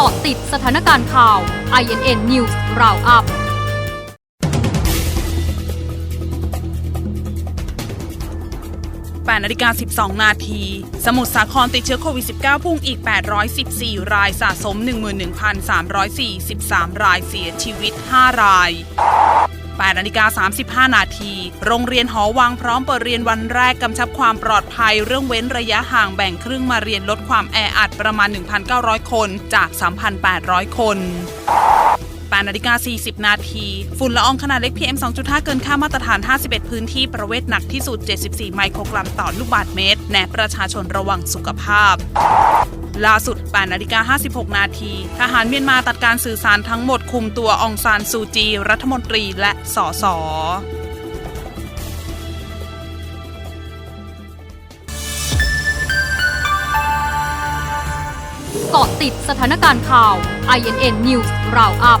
กาะติดสถานการณ์ข่าว INN News Roundup 8นาฬิกา 12 นาที สมุทรสาครติดเชื้อโควิด -19 พุ่งอีก 814 รายสะสม 11,343 รายเสียชีวิต 5 ราย 8นาฬิกา35 นาที โรงเรียนหอวังพร้อมเปิดเรียนวันแรกกำชับความปลอดภัย เรื่องเว้นระยะห่างแบ่งครึ่งมาเรียนลดความแออัดประมาณ 1,900 คนจาก 3,800 คน8นาฬิกา 40 นาที ฝุ่นละอองขนาดเล็ก PM 2.5 เกินค่ามาตรฐาน 51 พื้นที่ประเวทหนักที่สุด 74 ไมโครกรัมต่อลูกบาศก์เมตร แนะประชาชนระวังสุขภาพ ล่าสุด8นาฬิกา56 นาที ทหารเมียนมาตัดการสื่อสารทั้งหมดคุมตัวองซานซูจี รัฐมนตรีและสสเกาะติดสถานการณ์ข่าว INN News Roundup